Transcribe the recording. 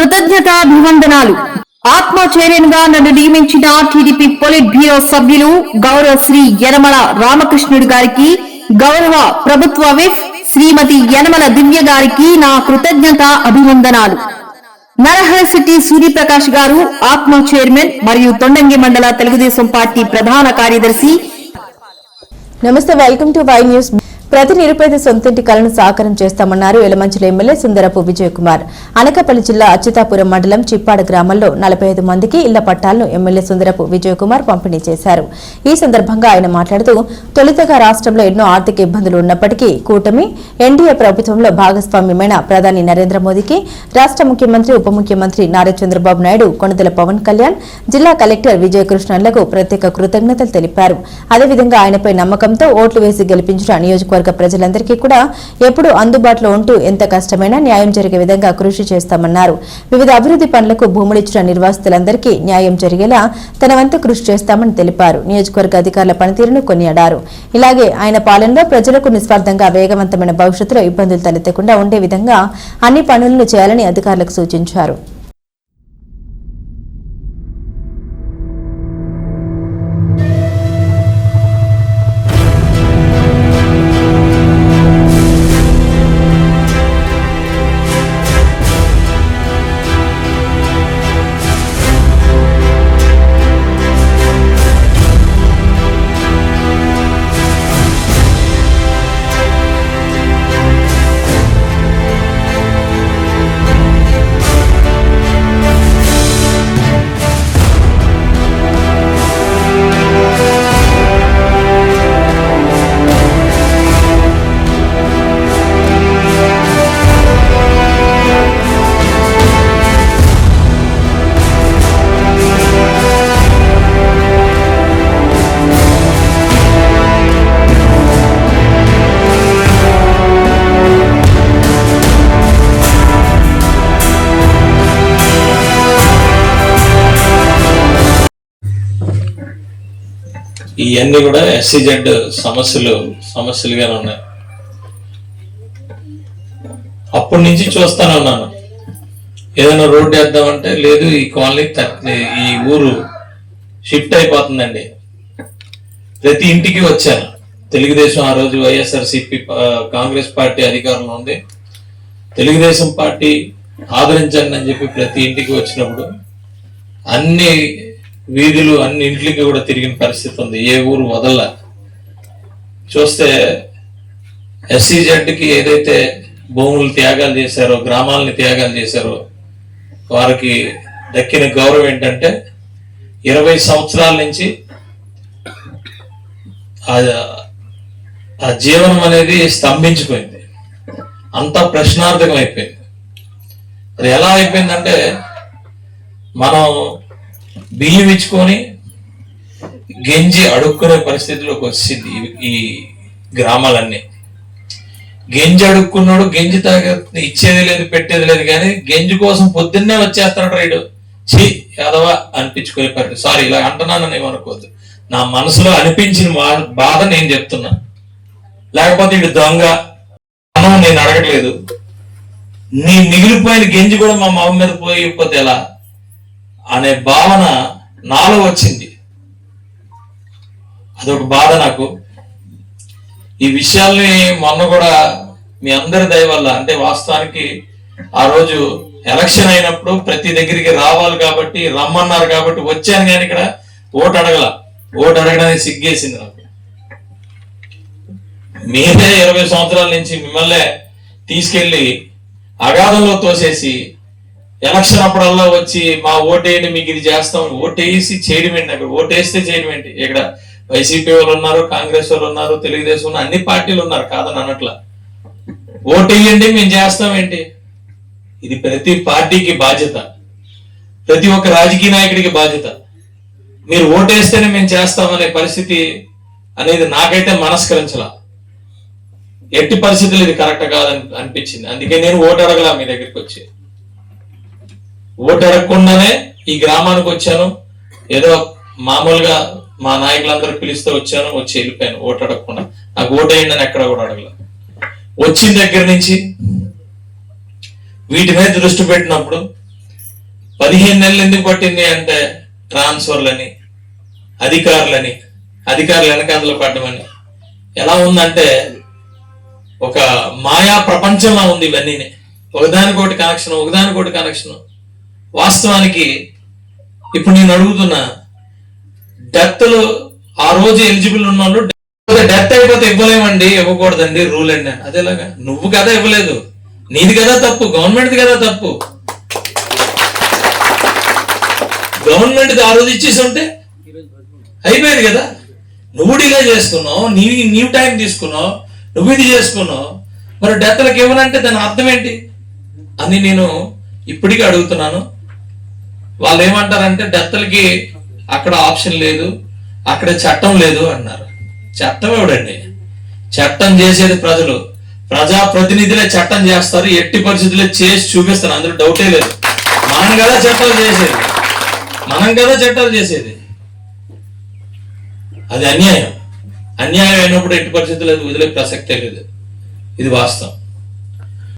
కృతజ్ఞతాభివందనాలు. ఆత్మ చైర్యన్గా నన్ను నియమించిన టీడీపీ పొలిట్ బ్యూరో సభ్యులు గౌరవ శ్రీ యనమల రామకృష్ణుడు గారికి గౌరవ ప్రభుత్వ విఫ్ శ్రీమతి యనమల దివ్య గారికి నా కృతజ్ఞత అభివందనాలు. నరహరశెట్టి సూర్యప్రకాష్ గారు ఆత్మ చైర్మన్ మరియు తొండంగి మండల తెలుగుదేశం పార్టీ ప్రధాన కార్యదర్శి. నమస్తే వెల్కమ్ టు వై న్యూస్ ప్రతి నిరుపేద సొంతింటి కలను సాకారం చేస్తామన్నారు ఎలమంచుల ఎమ్మెల్యే సుందరపు విజయ్ కుమార్ అనకాపల్లి జిల్లా అచ్యుతాపురం మండలం చిప్పాడ గ్రామంలో నలభై ఐదు మందికి ఇళ్ళ పట్టాలను ఎమ్మెల్యే సుందరపు విజయ్ కుమార్ పంపిణీ చేశారు. ఈ సందర్భంగా ఆయన మాట్లాడుతూ తొలుతగా రాష్ట్రంలో ఎన్నో ఆర్థిక ఇబ్బందులు ఉన్నప్పటికీ కూటమి ఎన్డీఏ ప్రభుత్వంలో భాగస్వామ్యమైన ప్రధాని నరేంద్ర మోదీకి రాష్ట్ర ముఖ్యమంత్రి ఉప ముఖ్యమంత్రి నారా చంద్రబాబు నాయుడు కొనుదల పవన్ కళ్యాణ్ జిల్లా కలెక్టర్ విజయ కృష్ణన్లకు ప్రత్యేక కృతజ్ఞతలు తెలిపారు. అదేవిధంగా ఆయనపై నమ్మకంతో ఓట్లు వేసి గెలిపించిన నియోజకవర్గ ప్రజలందరికీ కూడా ఎప్పుడూ అందుబాటులో ఉంటూ ఎంత కష్టమైనా న్యాయం జరిగే విధంగా కృషి చేస్తామన్నారు. వివిధ అభివృద్ధి పనులకు భూములిచ్చిన నిర్వాసితులందరికీ న్యాయం జరిగేలా తన వంతు కృషి చేస్తామని తెలిపారు. నియోజకవర్గ అధికారుల పనితీరును కొనియాడారు. ఇలాగే ఆయన పాలనలో ప్రజలకు నిస్వార్థంగా వేగవంతమైన భవిష్యత్తులో ఇబ్బందులు తలెత్తకుండా ఉండే విధంగా అన్ని పనులను చేయాలని అధికారులకు సూచించారు. ఇవన్నీ కూడా ఎస్సీజెడ్ సమస్యలు సమస్యలుగానే ఉన్నాయి. అప్పటి నుంచి చూస్తానే ఉన్నాను ఏదైనా రోడ్డు వేద్దామంటే లేదు ఈ కాలనీ ఈ ఊరు షిఫ్ట్ అయిపోతుందండి. ప్రతి ఇంటికి వచ్చాను. తెలుగుదేశం ఆ రోజు వైఎస్ఆర్సిపి కాంగ్రెస్ పార్టీ అధికారంలో ఉంది. తెలుగుదేశం పార్టీ ఆదరించండి అని చెప్పి ప్రతి ఇంటికి వచ్చినప్పుడు అన్ని వీధులు అన్ని ఇంట్లకి కూడా తిరిగిన పరిస్థితి ఉంది. ఏ ఊరు వదల చూస్తే ఎస్సీజెడ్కి ఏదైతే భూములు త్యాగాలు చేశారో గ్రామాలని త్యాగాలు చేశారో వారికి దక్కిన గౌరవం ఏంటంటే ఇరవై సంవత్సరాల నుంచి ఆ- ఆ జీవనం అనేది స్తంభించిపోయింది. అంతా ప్రశ్నార్థకం అయిపోయింది. అది ఎలా అయిపోయిందంటే మనం బియ్యం ఇచ్చుకొని గెంజి అడుక్కునే పరిస్థితిలోకి వచ్చింది ఈ- గ్రామాలన్నీ. గెంజి అడుక్కున్నాడు గెంజి తాగ ఇచ్చేది లేదు పెట్టేది లేదు కానీ గెంజి కోసం పొద్దున్నే వచ్చేస్తాడు రైడు. ఛీ యాదవా అనిపించుకునే పరిస్థితి. సారీ ఇలా అంటున్నానని ఏమనుకోవద్దు. నా మనసులో అనిపించిన బాధ నేను చెప్తున్నా. లేకపోతే ఇటు దొంగ నేను అడగట్లేదు. నీ మిగిలిపోయిన గెంజి కూడా మా మామ మీద పోయిపోతే ఎలా? అనే భావన నాలో వచ్చింది. అదొక బాధ నాకు. ఈ విషయాల్ని మొన్న కూడా మీ అందరి దయ వల్ల అంటే వాస్తవానికి ఆ రోజు ఎలక్షన్ అయినప్పుడు ప్రతి దగ్గరికి రావాలి కాబట్టి రమ్మన్నారు కాబట్టి వచ్చాను కానీ ఇక్కడ ఓటు అడగల. ఓటు అడగడానికి సిగ్గేసింది నాకు. మీరే ఇరవై సంవత్సరాల నుంచి మిమ్మల్నే తీసుకెళ్ళి అగాధంలో తోసేసి ఎలక్షన్ అప్పుడల్లా వచ్చి మా ఓటేయండి మీకు ఇది చేస్తాం ఓటేసి చేయడం ఏంటి అక్కడ ఓటేస్తే చేయడం ఏంటి? ఇక్కడ వైసీపీ వాళ్ళు ఉన్నారు కాంగ్రెస్ వాళ్ళు ఉన్నారు తెలుగుదేశం ఉన్నారు అన్ని పార్టీలు ఉన్నారు కాదని అన్నట్లా ఓటేయండి మేము చేస్తాం ఏంటి? ఇది ప్రతి పార్టీకి బాధ్యత. ప్రతి ఒక్క రాజకీయ నాయకుడికి బాధ్యత. మీరు ఓటేస్తేనే మేము చేస్తామనే పరిస్థితి అనేది నాకైతే మనస్కరించాల. ఎట్టి పరిస్థితులు ఇది కరెక్ట్ కాదని అనిపించింది. అందుకే నేను ఓటు అడగలా మీ దగ్గరికి వచ్చి. ఓటు అడగకుండానే ఈ గ్రామానికి వచ్చాను. ఏదో మామూలుగా మా నాయకులందరూ పిలిస్తే వచ్చాను వచ్చి వెళ్ళిపోయాను. ఓటు అడగకుండా. నాకు ఓటు అయ్యింది అని ఎక్కడ కూడా అడగల. వచ్చిన దగ్గర నుంచి వీటి మీద దృష్టి పెట్టినప్పుడు పదిహేను నెలలు ఎందుకు పట్టింది అంటే ట్రాన్స్ఫర్లని అధికారులని అధికారులు వెనకాతలు పడ్డమని. ఎలా ఉందంటే ఒక మాయా ప్రపంచంలా ఉంది ఇవన్నీ ఒకదానికోటి కనెక్షన్ ఒకదానికోటి కనెక్షన్ వాస్తవానికి ఇప్పుడు నేను అడుగుతున్నా డెత్లు ఆ రోజు ఎలిజిబుల్ ఉన్న వాళ్ళు డెత్ అయిపోతే ఇవ్వలేమండి ఇవ్వకూడదండి. రూల్ అండి అదేలాగా నువ్వు కదా ఇవ్వలేదు. నీది కదా తప్పు గవర్నమెంట్ది కదా తప్పు. గవర్నమెంట్ ఆ రోజు ఇచ్చేసి ఉంటే అయిపోయింది కదా. నువ్వు డిలే చేసుకున్నావు నీ నీవు టైం తీసుకున్నావు నువ్వు ఇది చేసుకున్నావు. మరి డెత్లకు ఇవ్వనంటే దాని అర్థం ఏంటి? అని నేను ఇప్పటికీ అడుగుతున్నాను. వాళ్ళు ఏమంటారంటే డెత్లకి అక్కడ ఆప్షన్ లేదు అక్కడ చట్టం లేదు అన్నారు. చట్టం ఎవడండి? చట్టం చేసేది ప్రజలు. ప్రజా ప్రతినిధులే చట్టం చేస్తారు ఎట్టి పరిస్థితుల్లో చేసి చూపిస్తారు అందులో డౌటే లేదు. మనం కదా చట్టాలు చేసేది. మనం కదా చట్టాలు చేసేది. అది అన్యాయం. అన్యాయం అయినప్పుడు ఎట్టి పరిస్థితుల్లో అది వదిలే ప్రసక్తే లేదు. ఇది వాస్తవం.